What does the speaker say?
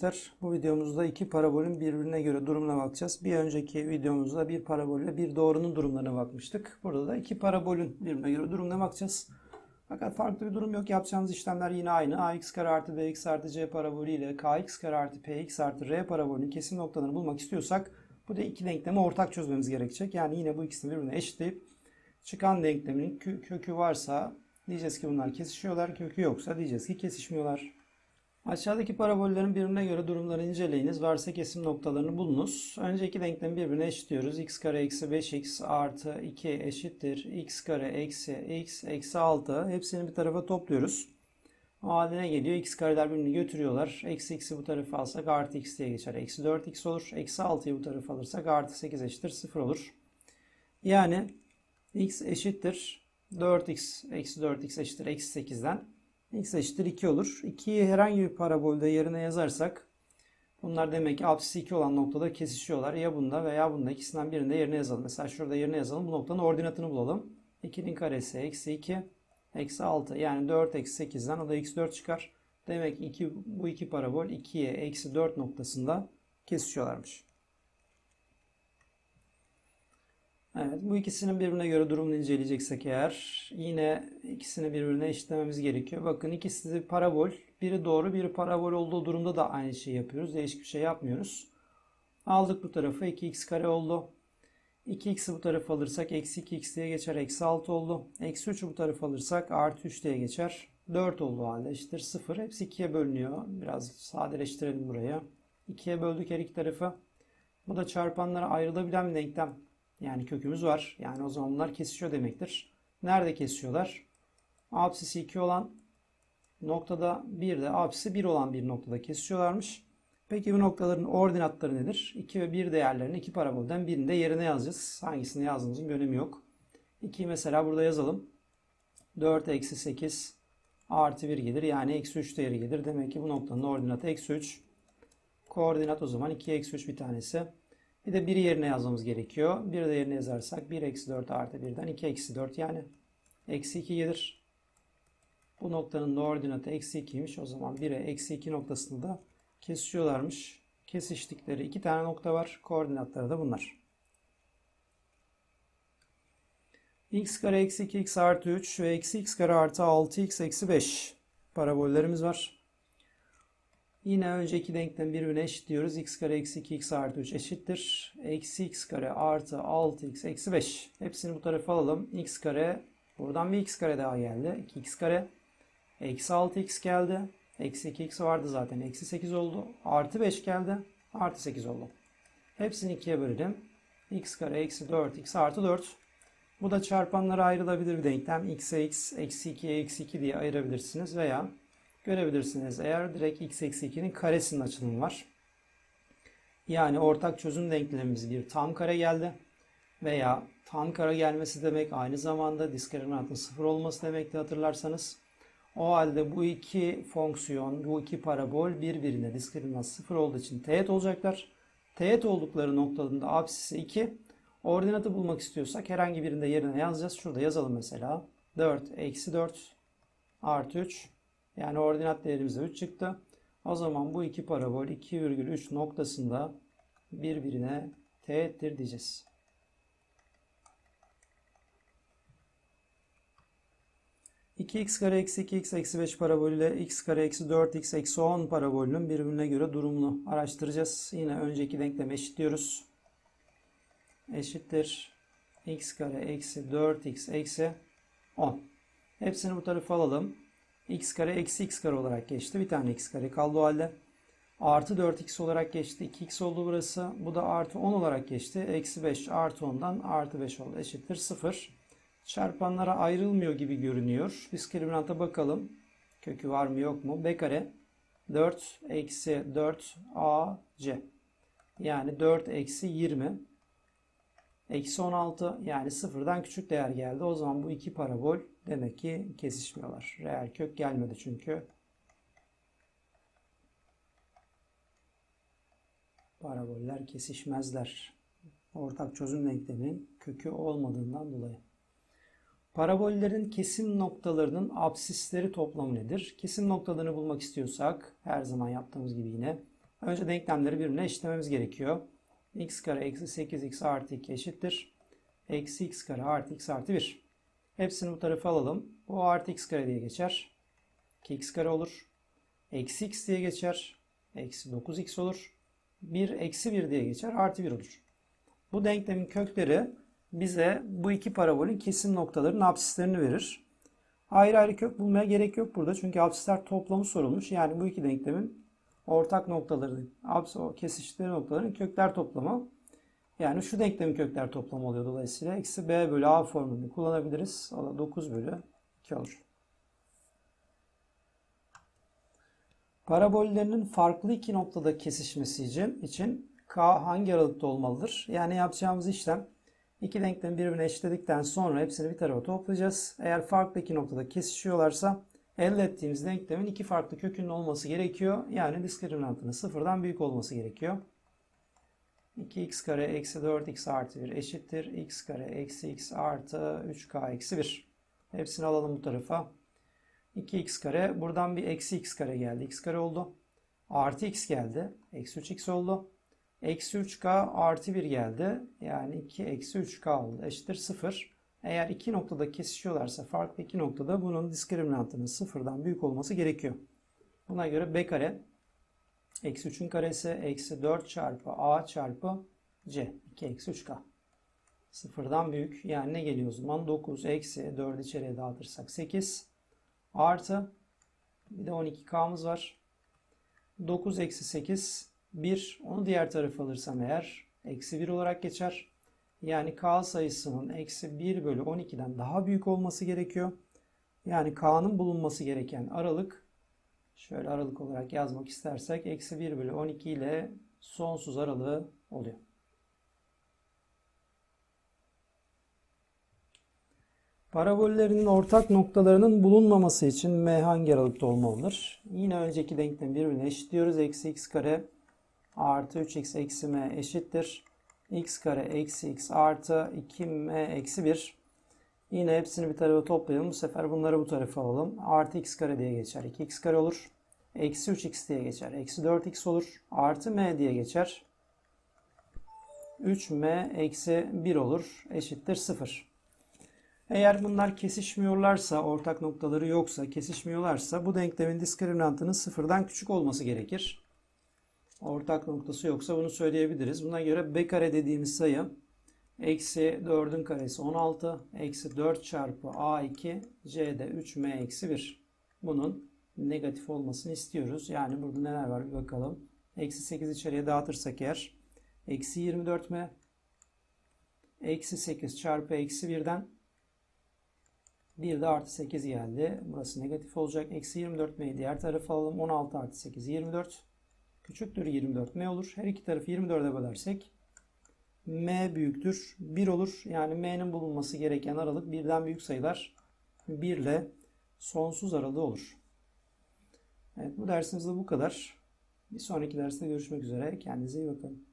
gençler. Bu videomuzda iki parabolün birbirine göre durumuna bakacağız. Bir önceki videomuzda bir parabol ve bir doğrunun durumlarına bakmıştık. Burada da iki parabolün birbirine göre durumuna bakacağız. Fakat farklı bir durum yok. Yapacağımız işlemler yine aynı. ax kare artı bx artı c parabolü ile kx kare artı px artı r parabolünün kesim noktalarını bulmak istiyorsak bu da iki denklemi ortak çözmemiz gerekecek. Yani yine bu ikisini birbirine eşitleyip çıkan denklemin kö- kökü varsa diyeceğiz ki bunlar kesişiyorlar. Kökü yoksa diyeceğiz ki kesişmiyorlar. Aşağıdaki parabollerin birbirine göre durumları inceleyiniz. Varsa kesim noktalarını bulunuz. Önce iki denklemi birbirine eşitliyoruz. x kare eksi 5x artı 2 eşittir. x kare eksi x eksi 6. Hepsini bir tarafa topluyoruz. O geliyor. x kareler birbirini götürüyorlar. Eksi x'i bu tarafa alsak artı x diye geçer. Eksi 4x olur. Eksi 6'yı bu tarafa alırsak artı 8 eşittir 0 olur. Yani x eşittir 4x eksi 4x eşittir eksi 8'den x eşittir 2 olur. 2'yi herhangi bir parabolde yerine yazarsak bunlar demek ki apsisi 2 olan noktada kesişiyorlar. Ya bunda veya bunda ikisinden birinde yerine yazalım. Mesela şurada yerine yazalım. Bu noktanın ordinatını bulalım. 2'nin karesi eksi 2 eksi 6 yani 4 eksi 8'den o da eksi 4 çıkar. Demek ki iki, bu iki parabol 2'ye eksi 4 noktasında kesişiyorlarmış. Evet, bu ikisinin birbirine göre durumunu inceleyeceksek eğer yine ikisini birbirine eşitlememiz gerekiyor. Bakın ikisi de parabol. Biri doğru, biri parabol olduğu durumda da aynı şeyi yapıyoruz. Değişik bir şey yapmıyoruz. Aldık bu tarafa 2x kare oldu. 2x'i bu tarafa alırsak eksi 2x diye geçer. Eksi 6 oldu. Eksi 3'ü bu tarafa alırsak artı 3 diye geçer. 4 olduğu halde eşittir 0. Hepsi 2'ye bölünüyor. Biraz sadeleştirelim burayı. 2'ye böldük her iki tarafı. Bu da çarpanlara ayrılabilen bir denklem. Yani kökümüz var. Yani o zaman bunlar kesişiyor demektir. Nerede kesişiyorlar? Apsisi 2 olan noktada bir de apsisi 1 olan bir noktada kesişiyorlarmış. Peki bu noktaların ordinatları nedir? 2 ve 1 değerlerini iki parabolden birinde yerine yazacağız. Hangisini yazdığımızın bir önemi yok. 2'yi mesela burada yazalım. 4 eksi 8 artı 1 gelir. Yani eksi 3 değeri gelir. Demek ki bu noktanın ordinatı eksi 3. Koordinat o zaman 2 eksi 3 bir tanesi. Bir de 1 yerine yazmamız gerekiyor. 1 de yerine yazarsak 1 eksi 4 artı 1'den 2 eksi 4 yani eksi 2 gelir. Bu noktanın ordinatı eksi 2'ymiş. O zaman 1'e eksi 2 noktasında da kesişiyorlarmış. Kesiştikleri iki tane nokta var. Koordinatları da bunlar. x kare eksi 2x artı 3 ve eksi x kare artı 6x eksi 5 parabollerimiz var. Yine önceki denklemi birbirine eşitliyoruz. x kare eksi 2x artı 3 eşittir. Eksi x kare artı 6x eksi 5. Hepsini bu tarafa alalım. x kare buradan bir x kare daha geldi. 2x kare eksi 6x geldi. Eksi 2x vardı zaten. Eksi 8 oldu. Artı 5 geldi. Artı 8 oldu. Hepsini ikiye bölelim. x kare eksi 4x artı 4. Bu da çarpanlara ayrılabilir bir denklem. x'e x eksi 2'ye eksi 2 diye ayırabilirsiniz veya görebilirsiniz. Eğer direkt x eksi 2'nin karesinin açılımı var. Yani ortak çözüm denklemimiz bir tam kare geldi. Veya tam kare gelmesi demek aynı zamanda diskriminantın sıfır olması demekti hatırlarsanız. O halde bu iki fonksiyon, bu iki parabol birbirine diskriminant sıfır olduğu için teğet olacaklar. Teğet oldukları noktalarında apsisi 2. Ordinatı bulmak istiyorsak herhangi birinde yerine yazacağız. Şurada yazalım mesela. 4 eksi 4 artı 3 yani ordinat değerimizde 3 çıktı. O zaman bu iki parabol 2,3 noktasında birbirine teğettir diyeceğiz. x kare eksi 2x eksi 5 parabolü ile x kare eksi 4x eksi 10 parabolünün birbirine göre durumunu araştıracağız. Yine önceki denklemi eşitliyoruz. Eşittir x kare eksi 4x eksi 10. Hepsini bu tarafa alalım x kare eksi x kare olarak geçti. Bir tane x kare kaldı o halde. Artı 4x olarak geçti. 2x oldu burası. Bu da artı 10 olarak geçti. Eksi 5 artı 10'dan artı 5 oldu. Eşittir 0. Çarpanlara ayrılmıyor gibi görünüyor. Diskriminanta bakalım. Kökü var mı yok mu? b kare 4 eksi 4 ac. Yani 4 eksi 20. Eksi 16 yani sıfırdan küçük değer geldi. O zaman bu iki parabol demek ki kesişmiyorlar. Reel kök gelmedi çünkü. Paraboller kesişmezler. Ortak çözüm denkleminin kökü olmadığından dolayı. Parabollerin kesim noktalarının absisleri toplamı nedir? Kesim noktalarını bulmak istiyorsak her zaman yaptığımız gibi yine Önce denklemleri birbirine eşitlememiz gerekiyor. x kare eksi 8x artı 2 eşittir. Eksi x kare artı x artı 1. Hepsini bu tarafa alalım. Bu artı x kare diye geçer. 2x kare olur. Eksi x diye geçer. Eksi 9x olur. 1 eksi 1 diye geçer. Artı 1 olur. Bu denklemin kökleri bize bu iki parabolün kesim noktalarının absislerini verir. Ayrı ayrı kök bulmaya gerek yok burada. Çünkü absisler toplamı sorulmuş. Yani bu iki denklemin ortak noktalarının, abs kesiştikleri noktaların kökler toplamı. Yani şu denklemin kökler toplamı oluyor dolayısıyla. Eksi b bölü a formülünü kullanabiliriz. O da 9 bölü 2 olur. Parabollerinin farklı iki noktada kesişmesi için, için k hangi aralıkta olmalıdır? Yani yapacağımız işlem iki denklemi birbirine eşitledikten sonra hepsini bir tarafa toplayacağız. Eğer farklı iki noktada kesişiyorlarsa elde ettiğimiz denklemin iki farklı kökünün olması gerekiyor. Yani diskriminantının sıfırdan büyük olması gerekiyor. 2x kare eksi 4x artı 1 eşittir. x kare eksi x artı 3k eksi 1. Hepsini alalım bu tarafa. 2x kare. Buradan bir eksi x kare geldi. x kare oldu. Artı x geldi. Eksi 3x oldu. Eksi 3k artı 1 geldi. Yani 2 eksi 3k oldu. Eşittir 0. Eğer iki noktada kesişiyorlarsa farklı iki noktada bunun diskriminantının sıfırdan büyük olması gerekiyor. Buna göre b kare eksi 3'ün karesi eksi 4 çarpı a çarpı c. 2 eksi 3k. Sıfırdan büyük. Yani ne geliyor o zaman? 9 eksi 4 içeriye dağıtırsak 8 artı bir de 12k'mız var. 9 eksi 8 1. Onu diğer tarafa alırsam eğer eksi 1 olarak geçer. Yani k sayısının eksi 1 bölü 12'den daha büyük olması gerekiyor. Yani k'nın bulunması gereken aralık şöyle aralık olarak yazmak istersek eksi 1 bölü 12 ile sonsuz aralığı oluyor. Parabollerinin ortak noktalarının bulunmaması için m hangi aralıkta olmalıdır? Yine önceki denklemi birbirine eşitliyoruz. Eksi x kare artı 3x eksi m eşittir. x kare eksi x artı 2m eksi 1. Yine hepsini bir tarafa toplayalım. Bu sefer bunları bu tarafa alalım. Artı x kare diye geçer. 2x kare olur. Eksi 3x diye geçer. Eksi 4x olur. Artı m diye geçer. 3m eksi 1 olur. Eşittir 0. Eğer bunlar kesişmiyorlarsa, ortak noktaları yoksa, kesişmiyorlarsa bu denklemin diskriminantının sıfırdan küçük olması gerekir. Ortak noktası yoksa bunu söyleyebiliriz. Buna göre b kare dediğimiz sayı eksi 4'ün karesi 16, eksi 4 çarpı a2, c'de 3m eksi 1. Bunun negatif olmasını istiyoruz. Yani burada neler var bir bakalım. Eksi 8 içeriye dağıtırsak eğer, eksi 24m, eksi 8 çarpı eksi 1'den 1 de artı 8 geldi. Burası negatif olacak. Eksi 24m'yi diğer tarafa alalım. 16 artı 8 24. Küçüktür 24 m olur. Her iki tarafı 24'e bölersek m büyüktür 1 olur. Yani m'nin bulunması gereken aralık birden büyük sayılar 1 ile sonsuz aralığı olur. Evet bu dersimizde bu kadar. Bir sonraki derste görüşmek üzere. Kendinize iyi bakın.